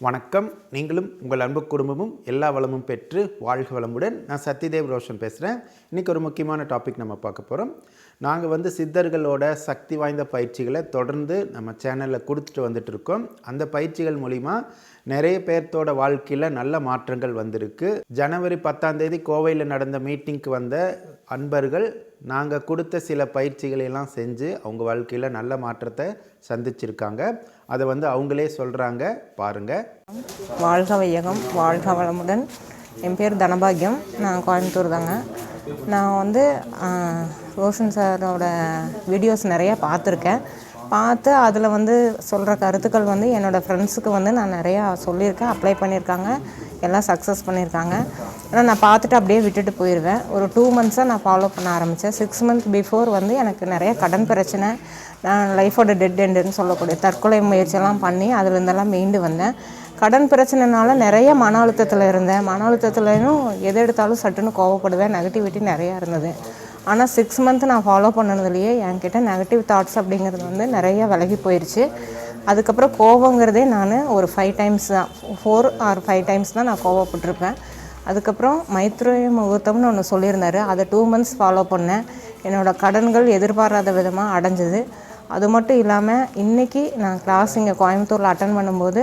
வணக்கம். நீங்களும் உங்கள் அன்பு குடும்பமும் எல்லா வளமும் பெற்று வாழ்க வளமுடன். நான் சத்யதேவ் ரோஷன் பேசுகிறேன் இன்றைக்கி ஒரு முக்கியமான டாபிக் நம்ம பார்க்க போகிறோம் நாங்கள் வந்து சித்தர்களோட சக்தி வாய்ந்த பயிற்சிகளை தொடர்ந்து நம்ம சேனலில் கொடுத்துட்டு வந்துட்டு இருக்கோம். அந்த பயிற்சிகள் மூலிமா நிறைய பேர்த்தோட வாழ்க்கையில் நல்ல மாற்றங்கள் வந்திருக்கு. ஜனவரி பத்தாம் தேதி கோவையில் நடந்த மீட்டிங்க்கு வந்த அன்பர்கள் நாங்கள் கொடுத்த சில பயிற்சிகளையெல்லாம் செஞ்சு அவங்க வாழ்க்கையில் நல்ல மாற்றத்தை சந்திச்சிருக்காங்க. அதை வந்து அவங்களே சொல்கிறாங்க பாருங்கள் வாழ்க வையகம் வாழ்க வளமுடன். என் பேர் தனபாகியம். நான் கோயம்புத்தூர் தாங்க. நான் வந்து ரோஷன் சாரோட வீடியோஸ் நிறைய பார்த்துருக்கேன். பார்த்து அதில் வந்து சொல்கிற கருத்துக்கள் வந்து என்னோடய ஃப்ரெண்ட்ஸுக்கு வந்து நான் நிறையா சொல்லியிருக்கேன் அப்ளை பண்ணியிருக்காங்க. எல்லாம் சக்ஸஸ் பண்ணியிருக்காங்க. ஆனால் நான் பார்த்துட்டு அப்படியே விட்டுட்டு போயிடுவேன் ஒரு டூ மந்த்ஸாக நான் ஃபாலோ பண்ண ஆரம்பித்தேன் சிக்ஸ் மந்த் பிஃபோர் வந்து எனக்கு நிறைய கடன் பிரச்சனை நான் லைஃபோட டெட் எண்டுன்னு சொல்லக்கூடிய தற்கொலை முயற்சியெல்லாம் பண்ணி அதுலேருந்தெல்லாம் மீண்டு வந்தேன். கடன் பிரச்சனைனால நிறைய மன அழுத்தத்தில் இருந்தேன். மன அழுத்தத்துலையும் எது எடுத்தாலும் சட்டுன்னு கோவப்படுவேன். நெகட்டிவிட்டி நிறையா இருந்தது. ஆனால் சிக்ஸ் மந்த் நான் ஃபாலோ பண்ணதுலேயே என்கிட்ட நெகட்டிவ் தாட்ஸ் அப்படிங்கிறது வந்து நிறைய விலகி போயிடுச்சு அதுக்கப்புறம் கோவங்கிறதே நான் ஒரு ஃபைவ் டைம்ஸ் தான். ஃபோர் ஆர் ஃபைவ் டைம்ஸ் தான் நான் கோவப்பட்டிருப்பேன். அதுக்கப்புறம் மைத்ரேய முகூர்த்தம்னு ஒன்று சொல்லியிருந்தார். அதை டூ மந்த்ஸ் ஃபாலோ பண்ணேன். என்னோடய கடன்கள் எதிர்பாராத விதமாக அடைஞ்சது. அது மட்டும் இல்லாமல் இன்றைக்கி நான் கிளாஸ் இங்கே கோயம்புத்தூரில் அட்டன் பண்ணும்போது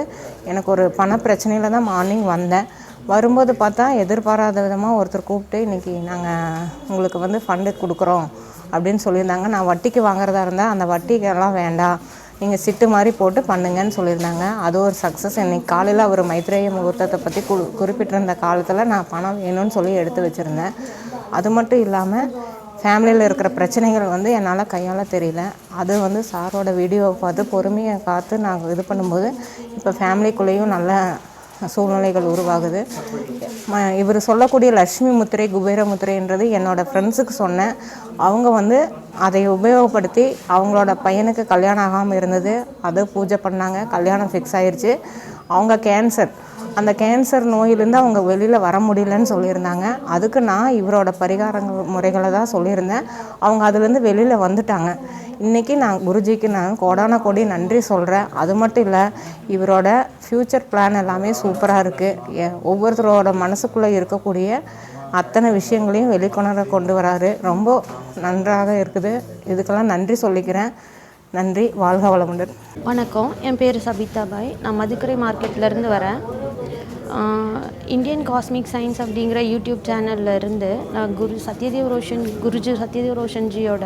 எனக்கு ஒரு பண பிரச்சனையில் தான் மார்னிங் வந்தேன். வரும்போது பார்த்தா எதிர்பாராத விதமாக ஒருத்தர் கூப்பிட்டு இன்றைக்கி நாங்கள் உங்களுக்கு வந்து ஃபண்டு கொடுக்குறோம் அப்படின்னு சொல்லியிருந்தாங்க. நான் வட்டிக்கு வாங்குறதா இருந்தால் அந்த வட்டிக்கெல்லாம் வேண்டாம். நீங்கள் சிட்டு மாதிரி போட்டு பண்ணுங்கன்னு சொல்லியிருந்தாங்க. அது ஒரு சக்ஸஸ் இன்னைக்கு காலையில் அவர் மைத்ரேய முகூர்த்தத்தை பற்றி கு குறிப்பிட்டிருந்த காலத்தில் நான் பணம் வேணும்னு சொல்லி எடுத்து வச்சுருந்தேன். அது மட்டும் இல்லாமல் ஃபேமிலியில் இருக்கிற பிரச்சனைகள் வந்து என்னால் கையால் தெரியல. அது வந்து சாரோட வீடியோவை பார்த்து பொறுமையை காத்து நாங்கள் இது பண்ணும்போது இப்போ ஃபேமிலிக்குள்ளேயும் நல்ல சூழ்நிலைகள் உருவாகுது. ம- இவர் சொல்லக்கூடிய லக்ஷ்மி முத்திரை குபேர முத்திரைன்றது என்னோடய ஃப்ரெண்ட்ஸுக்கு சொன்னேன். அவங்க வந்து அதை உபயோகப்படுத்தி அவங்களோட பையனுக்கு கல்யாணம் ஆகாமல் இருந்தது. அதை பூஜை பண்ணாங்க. கல்யாணம் ஃபிக்ஸ் ஆயிடுச்சு அவங்க கேன்சர் அந்த கேன்சர் நோயிலேருந்து அவங்க வெளியில் வர முடியலன்னு சொல்லியிருந்தாங்க. அதுக்கு நான் இவரோட பரிகாரங்கள் முறைகளை தான் சொல்லியிருந்தேன். அவங்க அதுலேருந்து வெளியில் வந்துட்டாங்க. இன்றைக்கி நான் குருஜிக்கு நான் கோடான கோடி நன்றி சொல்கிறேன் அது மட்டும் இல்லை இவரோட ஃப்யூச்சர் பிளான் எல்லாமே சூப்பராக இருக்குது ஒவ்வொருத்தரோட மனசுக்குள்ளே இருக்கக்கூடிய அத்தனை விஷயங்களையும் வெளிக்கொணர கொண்டு வராரு. ரொம்ப நன்றாக இருக்குது. இதுக்கெல்லாம் நன்றி சொல்லிக்கிறேன். நன்றி வாழ்க வளமுடன். வணக்கம் என் பேர் சபிதா பாய் நான் மதுக்கரை மார்க்கெட்லேருந்து வரேன். இந்தியன் காஸ்மிக் சயின்ஸ் அப்படிங்கிற யூடியூப் சேனல்ல இருந்து நான் குரு சத்யதேவ் ரோஷன் குருஜி சத்யதேவ் ரோஷன்ஜியோட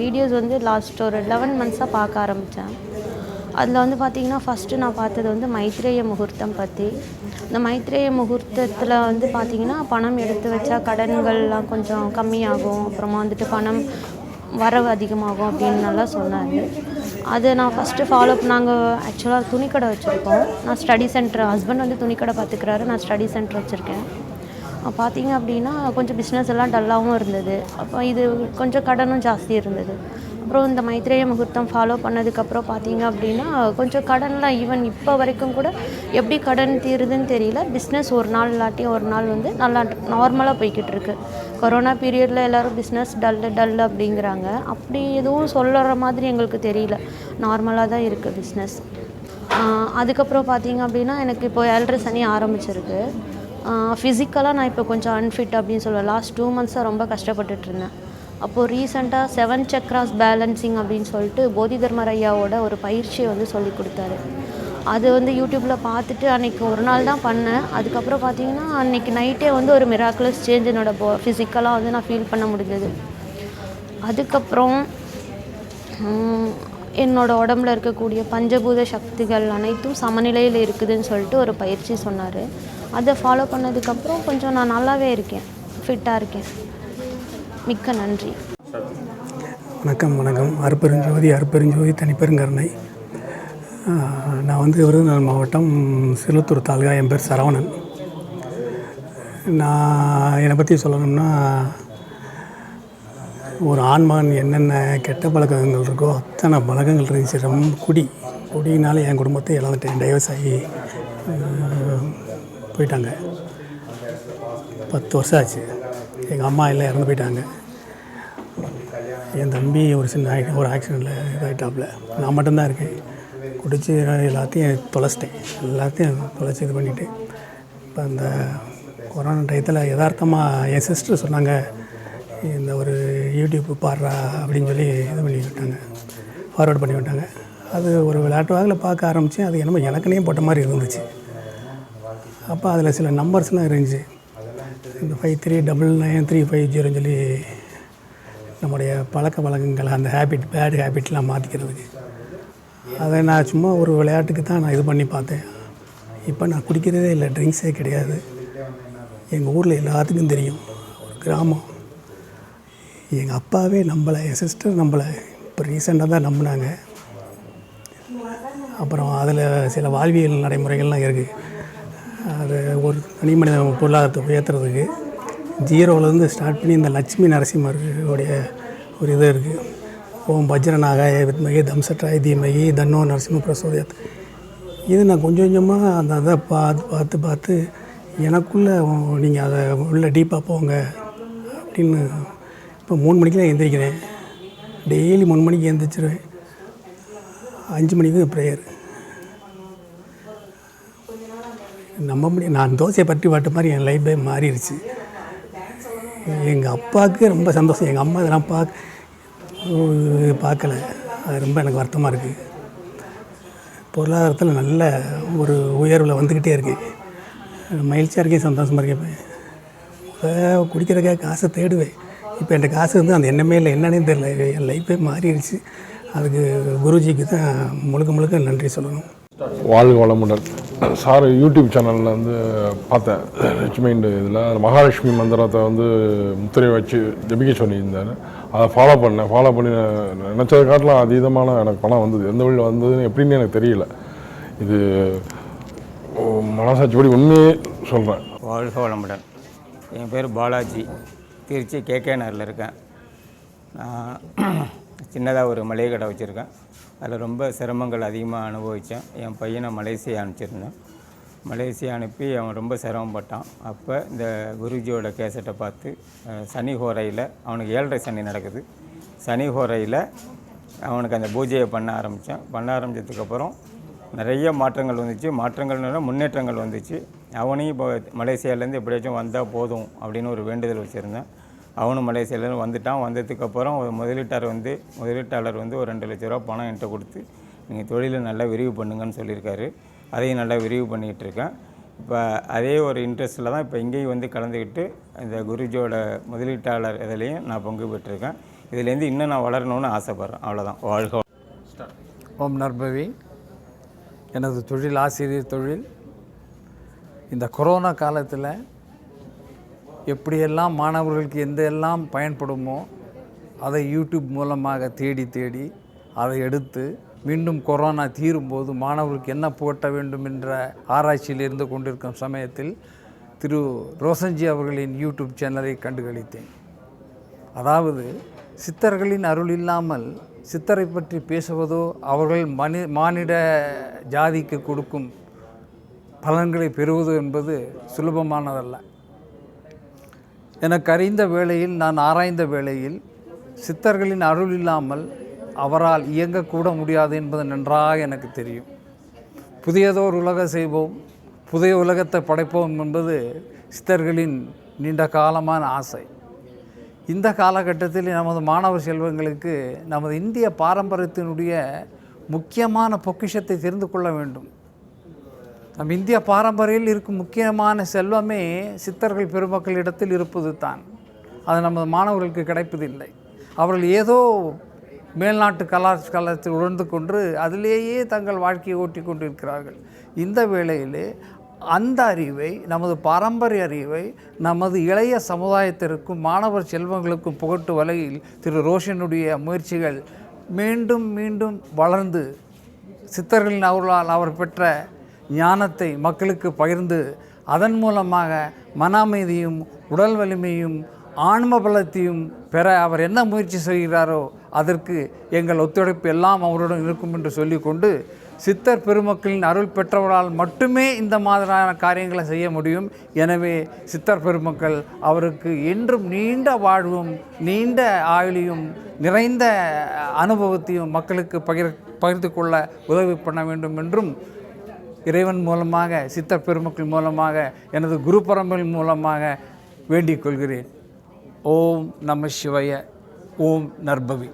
வீடியோஸ் வந்து லாஸ்ட் ஒரு லெவன் மந்த்ஸாக பார்க்க ஆரம்பித்தேன் அதில் வந்து பார்த்திங்கன்னா ஃபஸ்ட்டு நான் பார்த்தது வந்து மைத்ரேய முகூர்த்தம் பற்றி இந்த மைத்ரேய முகூர்த்தத்தில் வந்து பார்த்திங்கன்னா பணம் எடுத்து வச்சா கடன்கள்லாம் கொஞ்சம் கம்மியாகும். அப்புறமா வந்துட்டு பணம் வரவு அதிகமாகும் அப்படின்னு நல்லா சொன்னார். அது நான் ஃபஸ்ட்டு ஃபாலோ நாங்கள் ஆக்சுவலாக துணிக்கடை வச்சுருக்கோம். நான் ஸ்டடி சென்டர் ஹஸ்பண்ட் வந்து துணிக்கடை பார்த்துக்கிறாரு நான் ஸ்டடி சென்டர் வச்சுருக்கேன். பார்த்தீங்க அப்படின்னா கொஞ்சம் பிஸ்னஸ் எல்லாம் டல்லாகவும் இருந்தது. அப்போ இது கொஞ்சம் கடனும் ஜாஸ்தி இருந்தது. அப்புறம் இந்த மைத்ரேய முகூர்த்தம் ஃபாலோ பண்ணதுக்கப்புறம் பார்த்தீங்க அப்படின்னா கொஞ்சம் கடன்லாம் ஈவன் இப்போ வரைக்கும் கூட எப்படி கடன் தீருதுன்னு தெரியல. பிஸ்னஸ் ஒரு நாள் இல்லாட்டி ஒரு நாள் வந்து நல்லா நார்மலாக போய்கிட்டு இருக்கு. கொரோனா பீரியடில் எல்லோரும் பிஸ்னஸ் டல்லு டல் அப்படிங்கிறாங்க. அப்படி எதுவும் சொல்லுற மாதிரி எங்களுக்கு தெரியல. நார்மலாக தான் இருக்குது பிஸ்னஸ் அதுக்கப்புறம் பார்த்தீங்க அப்படின்னா எனக்கு இப்போ ஏழரை சனி ஆரம்பிச்சிருக்கு. ஃபிசிக்கலாக நான் இப்போ கொஞ்சம் அன்ஃபிட் அப்படின்னு சொல்லுவேன் லாஸ்ட் டூ மந்த்ஸாக ரொம்ப கஷ்டப்பட்டுட்டு இருந்தேன். அப்போது ரீசெண்டாக செவன் சக்ராஸ் பேலன்சிங் அப்படின்னு சொல்லிட்டு போதி தர்மர் ஐயாவோட ஒரு பயிற்சியை வந்து சொல்லி கொடுத்தாரு. அது வந்து யூடியூப்பில் பார்த்துட்டு அன்றைக்கி ஒரு நாள் தான் பண்ணேன். அதுக்கப்புறம் பார்த்தீங்கன்னா அன்றைக்கி நைட்டே வந்து ஒரு மிராக்குலஸ் சேஞ்ச் என்னோட போ ஃபிசிக்கலாக வந்து நான் ஃபீல் பண்ண முடிஞ்சது. அதுக்கப்புறம் என்னோடய என்னோட உடம்புல இருக்கக்கூடிய பஞ்சபூத சக்திகள் அனைத்தும் சமநிலையில் இருக்குதுன்னு சொல்லிட்டு ஒரு பயிற்சி சொன்னார். அதை ஃபாலோ பண்ணதுக்கப்புறம் கொஞ்சம் நான் நல்லாவே இருக்கேன் ஃபிட்டாக இருக்கேன். மிக்க நன்றி. வணக்கம் வணக்கம். அருப்பெருஞ்சோதி அருப்பெருஞ்சோதி தனிப்பெருங்கருணை. நான் வந்து விருதுநகர் மாவட்டம் சிறுத்தூர் தாலுகா என் பேர் சரவணன். நான் என்னை பற்றி சொல்லணும்னா ஒரு ஆண்மகன் என்னென்ன கெட்ட பழக்கங்கள் இருக்கோ அத்தனை பழக்கங்கள் இருந்துச்சு. ரொம்ப குடி. குடினால என் குடும்பத்தை இழந்துட்டேன் டைவர்ஸ் ஆகி போயிட்டாங்க. பத்து வருஷம் ஆச்சு. எங்கள் அம்மா எல்லாம் இறந்து போயிட்டாங்க. என் தம்பி ஒரு சின்ன ஒரு ஆக்சிடெண்ட்டில் இதாகிட்டாப்புல நான் மட்டும்தான் இருக்கேன். குடித்து எல்லாத்தையும் தொலைச்சிட்டேன். எல்லாத்தையும் தொலைச்சி இது பண்ணிவிட்டு இப்போ அந்த கொரோனா டயத்தில் யதார்த்தமாக என் சிஸ்டர் சொன்னாங்க இந்த ஒரு யூடியூப் பாடுறா அப்படின்னு சொல்லி இது பண்ணி விட்டாங்க. ஃபார்வேர்டு பண்ணி விட்டாங்க. அது ஒரு விளையாட்டு வாக்கில் பார்க்க ஆரம்பித்தேன் அது என்னமோ எனக்குனே போட்ட மாதிரி இருந்துச்சு. அப்போ அதில் சில நம்பர்ஸ்லாம் இருந்துச்சு. இந்த five three double nine three five ஜீரோன்னு சொல்லி நம்முடைய பழக்க வழக்கங்கள் அந்த ஹேபிட் பேட் ஹேபிட்லாம் மாற்றிக்கிறதுக்கு அதை நான் சும்மா ஒரு விளையாட்டுக்கு தான் நான் இது பண்ணி பார்த்தேன். இப்போ நான் குடிக்கிறதே இல்லை ட்ரிங்க்ஸே கிடையாது. எங்கள் ஊரில் எல்லாத்துக்கும் தெரியும். ஒரு கிராமம். எங்கள் அப்பாவே நம்பலை என் சிஸ்டர் நம்பலை இப்போ ரீசெண்டாக தான் நம்பினாங்க. அப்புறம் அதில் சில வாழ்வியல் நடைமுறைகள்லாம் இருக்குது அது ஒரு தனி மனித பொருளாதாரத்தை உயர்த்துறதுக்கு ஜீரோவிலேருந்து ஸ்டார்ட் பண்ணி இந்த லட்சுமி நரசிம்மருடைய ஒரு இது இருக்குது ஓம் வஜ்ரநாகாய வித்மகி தம்சட்டாய தீமகி தன்னோ நரசிம்ம பிரசோதயத். இது நான் கொஞ்சம் கொஞ்சமாக அந்த அதை பார்த்து பார்த்து பார்த்து எனக்குள்ளே நீங்கள் அதை உள்ளே டீப்பாக போங்க அப்படின்னு இப்போ மூணு மணிக்கு தான் டெய்லி மூணு மணிக்கு எந்திரிச்சிருவேன். அஞ்சு மணிக்கு ப்ரேயர் நம்ப முடியும் நான் தோசையை பற்றி பாட்டு மாதிரி என் லைஃபே மாறிடுச்சு எங்கள் அப்பாவுக்கு ரொம்ப சந்தோஷம். எங்கள் அம்மா இதெல்லாம் பார்க்க பார்க்கல அது ரொம்ப எனக்கு வருத்தமாக இருக்குது பொருளாதாரத்தில் நல்ல ஒரு உயர்வில் வந்துக்கிட்டே இருக்குது மகிழ்ச்சியாக இருக்கேன் சந்தோஷமாக இருக்கேன். இப்போ குடிக்கிறதுக்காக காசை தேடுவேன். இப்போ என்கிட்ட காசு வந்து அந்த எண்ணமே இல்லை. என்னன்னே தெரியல. என் லைஃபே மாறிடுச்சு அதுக்கு குருஜிக்கு தான் முழுக்க முழுக்க நன்றி சொல்லணும். வாழ்க வளமுடன் சார் யூடியூப் சேனலில் வந்து பார்த்தேன். ரிச் மைண்டு இதில் மகாலட்சுமி மந்திரத்தை வந்து முத்திரை வச்சு ஜபிக்க சொல்லியிருந்தார். அதை ஃபாலோ பண்ணேன். ஃபாலோ பண்ணி நான் நினச்சதை காட்டிலும் அதீதமான எனக்கு பணம் வந்தது. எந்த வழியில் வந்ததுன்னு எப்படின்னு எனக்கு தெரியல. இது மனசாட்சிப்படி உண்மையே சொல்கிறேன் வாழ்க வளமுடன் என் பேர் பாலாஜி. திருச்சி கேகே நகரில் இருக்கேன். நான் சின்னதாக ஒரு மளிகை கடை வச்சுருக்கேன். அதில் ரொம்ப சிரமங்கள் அதிகமாக அனுபவித்தேன். என் பையனை மலேசியா அனுப்பிச்சிருந்தேன். மலேசியா அனுப்பி அவன் ரொம்ப சிரமப்பட்டான். அப்போ இந்த குருஜியோட கேசட்டை பார்த்து சனி ஹோரையில் அவனுக்கு ஏழரை சனி நடக்குது. சனி ஹோரையில் அவனுக்கு அந்த பூஜையை பண்ண ஆரம்பித்தேன். பண்ண ஆரம்பித்ததுக்கப்புறம் நிறைய மாற்றங்கள் வந்துச்சு. மாற்றங்கள்னால முன்னேற்றங்கள் வந்துச்சு. அவனையும் இப்போ மலேசியாவிலேருந்து எப்படியாச்சும் வந்தால் போதும் அப்படின்னு ஒரு வேண்டுதல் வச்சுருந்தேன். அவனும் மலேசியாவிலேருந்து வந்துட்டான். வந்ததுக்கப்புறம் ஒரு முதலீட்டாளர் வந்து முதலீட்டாளர் வந்து ஒரு ரெண்டு லட்ச ரூபா பணம் என்கிட்ட கொடுத்து நீங்கள் தொழிலை நல்லா விரிவு பண்ணுங்கன்னு சொல்லியிருக்காரு. அதையும் நல்லா விரிவு பண்ணிகிட்டு இருக்கேன். இப்போ அதே ஒரு இன்ட்ரெஸ்ட்டில் தான் இப்போ இங்கேயும் வந்து கலந்துக்கிட்டு இந்த குருஜியோட முதலீட்டாளர் இதுலேயும் நான் பங்கு பெற்றிருக்கேன். இதுலேருந்து இன்னும் நான் வளரணும்னு ஆசைப்பட்றேன். அவ்வளோதான் வாழ்க. ஓம் நர்பவி எனது தொழில் ஆசிரியர் தொழில் இந்த கொரோனா காலத்தில் எப்படியெல்லாம் மாணவர்களுக்கு எந்த எல்லாம் பயன்படுமோ அதை யூடியூப் மூலமாக தேடி தேடி அதை எடுத்து மீண்டும் கொரோனா தீரும்போது மாணவர்களுக்கு என்ன புகட்ட வேண்டும் என்ற ஆராய்ச்சியில் இருந்து கொண்டிருக்கும் சமயத்தில் திரு ரோசன்ஜி அவர்களின் யூடியூப் சேனலை கண்டுகளித்தேன். அதாவது சித்தர்களின் அருள் இல்லாமல் சித்தரை பற்றி பேசுவதோ அவர்கள் மனி மானிட ஜாதிக்கு கொடுக்கும் பலன்களை பெறுவது என்பது சுலபமானதல்ல. எனக்கு அறிந்த வேளையில் நான் ஆராய்ந்த வேளையில் சித்தர்களின் அருள் இல்லாமல் அவரால் இயங்கக்கூட முடியாது என்பது நன்றாக எனக்கு தெரியும். புதியதோர் உலக செய்வோம் புதிய உலகத்தை படைப்போம் என்பது சித்தர்களின் நீண்ட காலமான ஆசை. இந்த காலகட்டத்தில் நமது மாணவ செல்வங்களுக்கு நமது இந்திய பாரம்பரியத்தினுடைய முக்கியமான பொக்கிஷத்தை தெரிந்து கொள்ள வேண்டும். நம் இந்திய பாரம்பரியில் இருக்கும் முக்கியமான செல்வமே சித்தர்கள் பெருமக்களிடத்தில் இருப்பது தான் அது நமது மாணவர்களுக்கு கிடைப்பதில்லை. அவர்கள் ஏதோ மேல்நாட்டு கலாச்சாரத்தில் உணர்ந்து கொண்டு அதிலேயே தங்கள் வாழ்க்கையை ஓட்டி கொண்டிருக்கிறார்கள். இந்த வேளையிலே அந்த அறிவை நமது பாரம்பரிய அறிவை நமது இளைய சமுதாயத்திற்கும் மாணவர் செல்வங்களுக்கும் புகட்டு வலையில் திரு ரோஷனுடைய முயற்சிகள் மீண்டும் மீண்டும் வளர்ந்து சித்தர்களின் அவர்களால் அவர் பெற்ற ஞானத்தை மக்களுக்கு பகிர்ந்து அதன் மூலமாக மன அமைதியும் உடல் வலிமையும் ஆன்ம பலத்தையும் பெற அவர் என்ன முயற்சி செய்கிறாரோ அதற்கு எங்கள் ஒத்துழைப்பு எல்லாம் அவருடன் இருக்கும் என்று சொல்லிக்கொண்டு சித்தர் பெருமக்களின் அருள் பெற்றவரால் மட்டுமே இந்த மாதிரியான காரியங்களை செய்ய முடியும். எனவே சித்தர் பெருமக்கள் அவருக்கு என்றும் நீண்ட வாழ்வும் நீண்ட ஆயுளையும் நிறைந்த அனுபவத்தையும் மக்களுக்கு பகிர் பகிர்ந்து கொள்ள உதவி பண்ண வேண்டும் என்றும் இறைவன் மூலமாக சித்த பெருமக்கள் மூலமாக எனது குரு பரம்பரின் மூலமாக வேண்டிக் கொள்கிறேன். ஓம் நம சிவய ஓம் நற்பவி.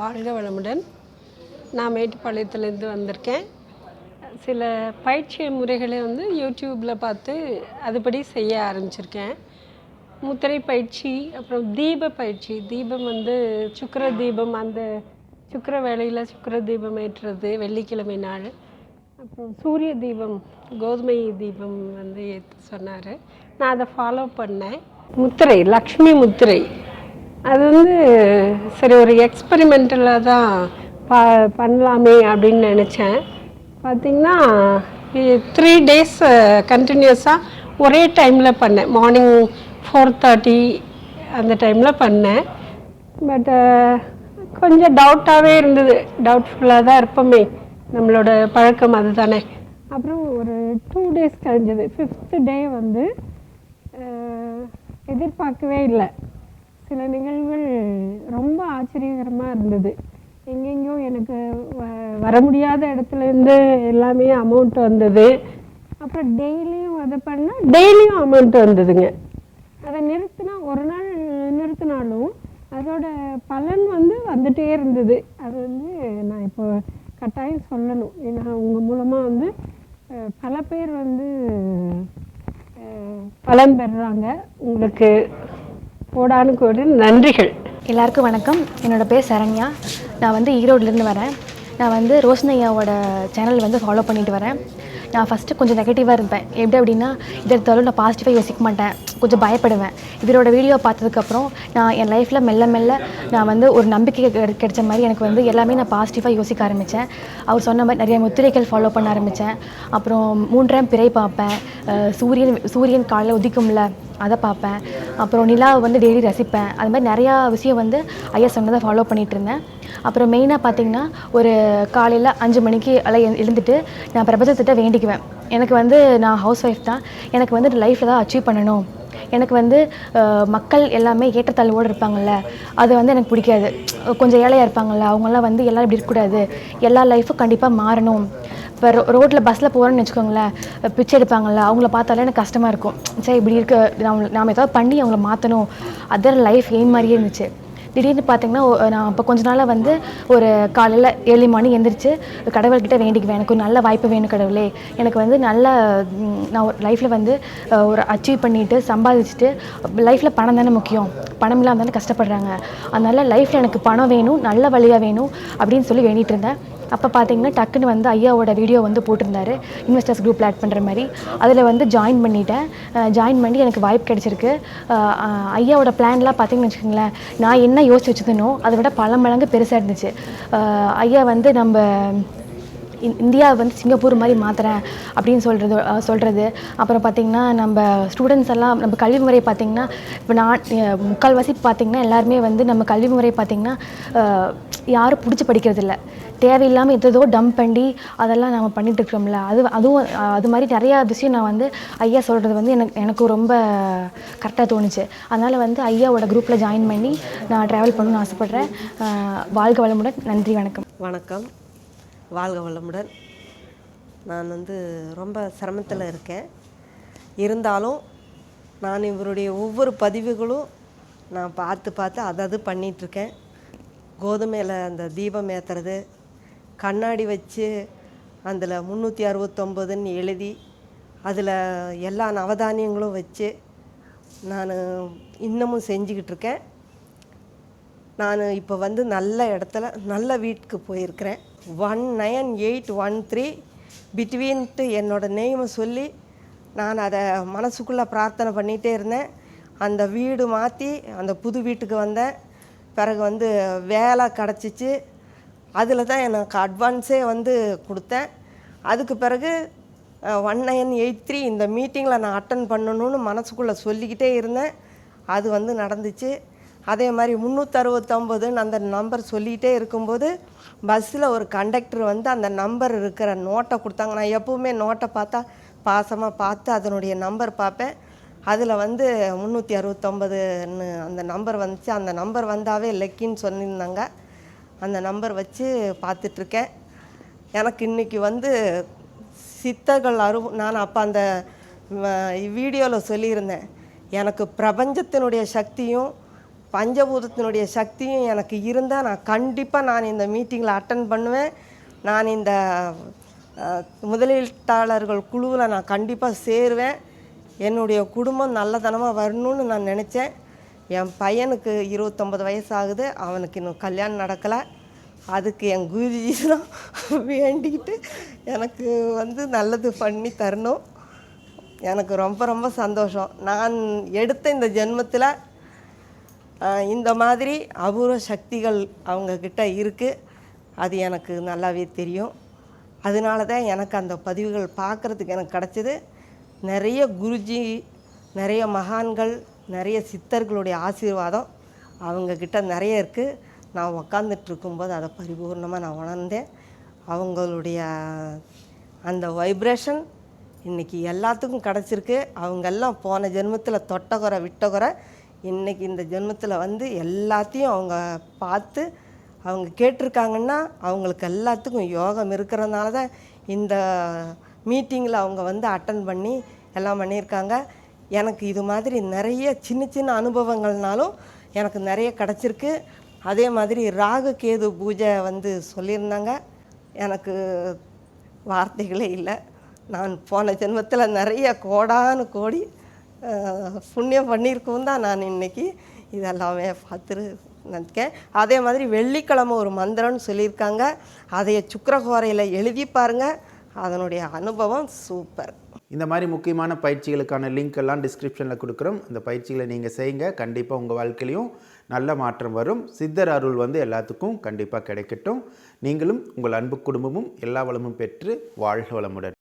வாழ்க வளமுடன். நான் மேட்டுப்பாளையத்துலேருந்து வந்திருக்கேன். சில பயிற்சி முறைகளை வந்து யூடியூப்பில் பார்த்து அதுபடி செய்ய ஆரம்பிச்சிருக்கேன். முத்திரை பயிற்சி அப்புறம் தீப பயிற்சி. தீபம் வந்து சுக்கர தீபம் அந்த சுக்கர வேலையில் சுக்கர தீபம் ஏற்றுறது வெள்ளிக்கிழமை நாள். அப்புறம் சூரிய தீபம் கோதுமை தீபம் வந்து ஏற்று சொன்னார். நான் அதை ஃபாலோ பண்ணேன். முத்திரை லக்ஷ்மி முத்திரை. அது வந்து சரி ஒரு எக்ஸ்பெரிமெண்டலாக தான் பா பண்ணலாமே அப்படின்னு நினச்சேன். பார்த்திங்கன்னா த்ரீ டேஸ் கண்டினியூஸாக ஒரே டைமில் பண்ணேன். மார்னிங் ஃபோர் தேர்ட்டி அந்த டைமில் பண்ணேன். பட்டு கொஞ்சம் டவுட்டாகவே இருந்தது. டவுட்ஃபுல்லாக தான் இருப்போமே. நம்மளோட பழக்கம் அதுதானே. அப்புறம் ஒரு டூ டேஸ் கழிஞ்சது. ஃபிஃப்த்து டே வந்து எதிர்பார்க்கவே இல்லை. சில நிகழ்வுகள் ரொம்ப ஆச்சரியகரமாக இருந்தது. எங்கெங்கேயோ எனக்கு வ- வர முடியாத இடத்துலேருந்து எல்லாமே அமௌண்ட் வந்தது. அப்புறம் டெய்லியும் அதை பண்ணால் டெய்லியும் அமௌண்ட் வந்ததுங்க. அதை நிறுத்தினா ஒரு நாள் நிறுத்தினாலும் அதோட பலன் வந்து வந்துட்டே இருந்தது. அது வந்து நான் இப்போ கட்டாயம் சொல்லணும். ஏன்னா உங்கள் மூலமாக வந்து பல பேர் வந்து பலன் பெறுறாங்க. உங்களுக்கு கோடானு கோடி நன்றிகள். எல்லாருக்கும் வணக்கம். என்னோடய பேர் சரண்யா. நான் வந்து ஈரோட்லேருந்து வரேன். நான் வந்து ரோஷனையாவோட சேனல் வந்து ஃபாலோ பண்ணிட்டு வரேன். நான் ஃபஸ்ட்டு கொஞ்சம் நெகட்டிவாக இருப்பேன். எப்படி அப்படின்னா இதை எடுத்தாலும் நான் பாசிட்டிவாக யோசிக்க மாட்டேன். கொஞ்சம் பயப்படுவேன். இவரோட வீடியோ பார்த்ததுக்கப்புறம் நான் என் லைஃப்பில் மெல்ல மெல்ல நான் வந்து ஒரு நம்பிக்கை கிடைச்ச மாதிரி எனக்கு வந்து எல்லாமே நான் பாசிட்டிவாக யோசிக்க ஆரம்பித்தேன் அவர் சொன்ன மாதிரி நிறைய முத்திரைகள் ஃபாலோ பண்ண ஆரம்பித்தேன் அப்புறம் மூன்றாம் பிறை பார்ப்பேன். சூரியன் சூரியன் காலையில் உதிக்கும்ல அதை பார்ப்பேன். அப்புறம் நிலாவை வந்து டெய்லி ரசிப்பேன். அது மாதிரி நிறையா விஷயம் வந்து ஐயா சொன்னதை ஃபாலோ பண்ணிகிட்டு இருந்தேன். அப்புறம் மெயினாக பார்த்தீங்கன்னா ஒரு காலையில் அஞ்சு மணிக்கு எல்லாம் எழுந்துட்டு நான் பிரபஞ்சத்திட்ட வேண்டிக்குவேன். எனக்கு வந்து நான் ஹவுஸ் ஒய்ஃப் தான். எனக்கு வந்து லைஃப்பில் தான் அச்சீவ் பண்ணணும். எனக்கு வந்து மக்கள் எல்லாமே ஏற்றத்தாழ்வோடு இருப்பாங்கல்ல அது வந்து எனக்கு பிடிக்காது. கொஞ்சம் ஏழையாக இருப்பாங்கல்ல அவங்களாம் வந்து எல்லோரும் இப்படி இருக்கக்கூடாது. எல்லா லைஃப்பும் கண்டிப்பாக மாறணும். இப்போ ரோ ரோட்டில் பஸ்ஸில் போகிறோன்னு வச்சுக்கோங்களேன் பிச்சை எடுப்பாங்கல்ல அவங்கள பார்த்தாலே எனக்கு கஷ்டமாக இருக்கும். சரி இப்படி இருக்க நாம் நாம் ஏதாவது பண்ணி அவங்கள மாற்றணும் அதர் லைஃப் எய்ம் மாதிரியே இருந்துச்சு? திடீர்னு பார்த்தீங்கன்னா நான் இப்போ கொஞ்ச நாளாக வந்து ஒரு காலையில் ஏழு மணி எந்திரிச்சு கடவுள்கிட்ட வேண்டிக்குவேன். எனக்கு ஒரு நல்ல வாய்ப்பு வேணும் கடவுளே. எனக்கு வந்து நல்ல நான் ஒரு லைஃப்பில் வந்து ஒரு அச்சீவ் பண்ணிவிட்டு சம்பாதிச்சுட்டு லைஃப்பில் பணம் தானே முக்கியம். பணம் இல்லாமல் தானே கஷ்டப்படுறாங்க. அதனால லைஃப்பில் எனக்கு பணம் வேணும் நல்ல வழியாக வேணும் அப்படின்னு சொல்லி வேண்டிகிட்டு இருந்தேன். அப்போ பார்த்தீங்கன்னா டக்குன்னு வந்து ஐயாவோட வீடியோ வந்து போட்டிருந்தாரு. இன்வெஸ்டர்ஸ் குரூப்பில் ஆட் பண்ணுற மாதிரி. அதில் வந்து ஜாயின் பண்ணிட்டேன். ஜாயின் பண்ணி எனக்கு வாய்ப்பு கிடச்சிருக்கு. ஐயாவோட பிளான்லாம் பார்த்தீங்கன்னு வச்சுக்கோங்களேன் நான் என்ன யோசிச்சு வச்சுருந்தனோ அதை விட பல மடங்கு பெருசாக இருந்துச்சு ஐயா வந்து நம்ம இந்தியாவை வந்து சிங்கப்பூர் மாதிரி மாற்றுறேன் அப்படின்னு சொல்கிறது சொல்கிறது அப்புறம் பார்த்திங்கன்னா நம்ம ஸ்டூடெண்ட்ஸ் எல்லாம் நம்ம கல்வி முறை பார்த்திங்கன்னா இப்போ நான் முக்கால்வாசி பார்த்திங்கன்னா எல்லாருமே வந்து நம்ம கல்வி முறை பார்த்திங்கன்னா யாரும் பிடிச்சி படிக்கிறதில்ல. தேவையில்லாமல் எதோ டம்ப் பண்ணி அதெல்லாம் நம்ம பண்ணிகிட்டு இருக்கிறோம்ல அது அதுவும் அது மாதிரி நிறையா விஷயம் நான் வந்து ஐயா சொல்கிறது வந்து எனக்கு எனக்கு ரொம்ப கரெக்டாக தோணுச்சு. அதனால் வந்து ஐயாவோட குரூப்பில் ஜாயின் பண்ணி நான் ட்ராவல் பண்ணணும்னு ஆசைப்பட்றேன். வாழ்க வளமுடன். நன்றி வணக்கம். வணக்கம். வாழ்க வளமுடன். நான் வந்து ரொம்ப சிரமத்தில் இருக்கேன். இருந்தாலும் நான் இவருடைய ஒவ்வொரு பதிவுகளும் நான் பார்த்து பார்த்து அதை அது பண்ணிகிட்ருக்கேன் கோதுமையில் அந்த தீபம் ஏற்றுறது கண்ணாடி வச்சு அதில் முந்நூற்றி அறுபத்தொம்பதுன்னு எழுதி அதில் எல்லா நவதானியங்களும் வச்சு நான் இன்னமும் செஞ்சுக்கிட்டு இருக்கேன். நான் இப்போ வந்து நல்ல இடத்துல நல்ல வீட்டுக்கு போயிருக்கிறேன். One nine eight one three between என்னோட நேமை சொல்லி நான் அதை மனசுக்குள்ளே பிரார்த்தனை பண்ணிகிட்டே இருந்தேன். அந்த வீடு மாற்றி அந்த புது வீட்டுக்கு வந்தேன். பிறகு வந்து வேலை கிடச்சிச்சு. அதில் தான் எனக்கு அட்வான்ஸே வந்து கொடுத்தேன். அதுக்கு பிறகு ஒன் நைன் எயிட் த்ரீ இந்த மீட்டிங்கில் நான் அட்டன் பண்ணணும்னு மனசுக்குள்ளே சொல்லிக்கிட்டே இருந்தேன். அது வந்து நடந்துச்சு. அதே மாதிரி முந்நூற்றறுபத்தொம்பதுன்னு அந்த நம்பர் சொல்லிகிட்டே இருக்கும்போது பஸ்ஸில் ஒரு கண்டக்டர் வந்து அந்த நம்பர் இருக்கிற நோட்டை கொடுத்தாங்க. நான் எப்போவுமே நோட்டை பார்த்தா பாசமாக பார்த்து அதனுடைய நம்பர் பார்ப்பேன். அதில் வந்து முந்நூற்றி அறுபத்தொம்பதுன்னு அந்த நம்பர் வந்துச்சு. அந்த நம்பர் வந்தாவே லக்கின்னு சொல்லியிருந்தாங்க. அந்த நம்பர் வச்சு பார்த்துட்ருக்கேன். எனக்கு இன்றைக்கி வந்து சித்தர்கள் அரு நான் அப்போ அந்த வீடியோவில் சொல்லியிருந்தேன். எனக்கு பிரபஞ்சத்தினுடைய சக்தியும் பஞ்சபூதத்தினுடைய சக்தியும் எனக்கு இருந்தால் நான் கண்டிப்பாக நான் இந்த மீட்டிங்கில் அட்டன் பண்ணுவேன். நான் இந்த முதலீட்டாளர்கள் குழுவில் நான் கண்டிப்பாக சேருவேன். என்னுடைய குடும்பம் நல்லதனமாக வரணும்னு நான் நினச்சேன். என் பையனுக்கு இருபத்தொம்பது வயசு ஆகுது அவனுக்கு இன்னும் கல்யாணம் நடக்கலை. அதுக்கு என் குருஜி தான் வேண்டிக்கிட்டு எனக்கு வந்து நல்லது பண்ணி தரணும். எனக்கு ரொம்ப ரொம்ப சந்தோஷம். நான் எடுத்த இந்த ஜென்மத்தில் இந்த மாதிரி அபூர்வ சக்திகள் அவங்கக்கிட்ட இருக்குது அது எனக்கு நல்லாவே தெரியும். அதனால தான் எனக்கு அந்த பதிவுகள் பார்க்குறதுக்கு எனக்கு கிடச்சிது. நிறைய குருஜி நிறைய மகான்கள் நிறைய சித்தர்களுடைய ஆசீர்வாதம் அவங்கக்கிட்ட நிறைய இருக்குது நான் உக்காந்துட்டுருக்கும்போது அதை பரிபூர்ணமாக நான் உணர்ந்தேன். அவங்களுடைய அந்த வைப்ரேஷன் இன்றைக்கி எல்லாத்துக்கும் கிடச்சிருக்கு. அவங்கெல்லாம் போன ஜென்மத்தில் தொட்டகுறை விட்டகுறை இன்றைக்கி இந்த ஜென்மத்தில் வந்து எல்லாத்தையும் அவங்க பார்த்து அவங்க கேட்டிருக்காங்கன்னா அவங்களுக்கு எல்லாத்துக்கும் யோகம் இருக்கிறதுனால தான் இந்த மீட்டிங்கில் அவங்க வந்து அட்டன் பண்ணி எல்லாம் பண்ணியிருக்காங்க. எனக்கு இது மாதிரி நிறைய சின்ன சின்ன அனுபவங்கள்னாலும் எனக்கு நிறைய கிடச்சிருக்கு. அதே மாதிரி ராகு கேது பூஜை வந்து சொல்லியிருந்தாங்க. எனக்கு வார்த்தைகளே இல்லை. நான் போன ஜென்மத்தில் நிறைய கோடானு கோடி புண்ணியம் பண்ணியிருக்கவும் தான் நான் இன்னைக்கு. இதெல்லாமே பார்த்துரு நினைக்கேன் அதே மாதிரி வெள்ளிக்கிழமை ஒரு மந்திரம்னு சொல்லியிருக்காங்க. அதைய சுக்கரகோரையில் எழுதி பாருங்க. அதனுடைய அனுபவம் சூப்பர் இந்த மாதிரி முக்கியமான பயிற்சிகளுக்கான லிங்க் எல்லாம் டிஸ்கிரிப்ஷனில் கொடுக்குறோம். இந்த பயிற்சிகளை நீங்கள் செய்யுங்க. கண்டிப்பாக உங்கள் வாழ்க்கையிலையும் நல்ல மாற்றம் வரும். சித்தர் அருள் வந்து எல்லாத்துக்கும் கண்டிப்பாக கிடைக்கட்டும். நீங்களும் உங்கள் அன்பு குடும்பமும் எல்லா வளமும் பெற்று வாழ்க வளமுடன்.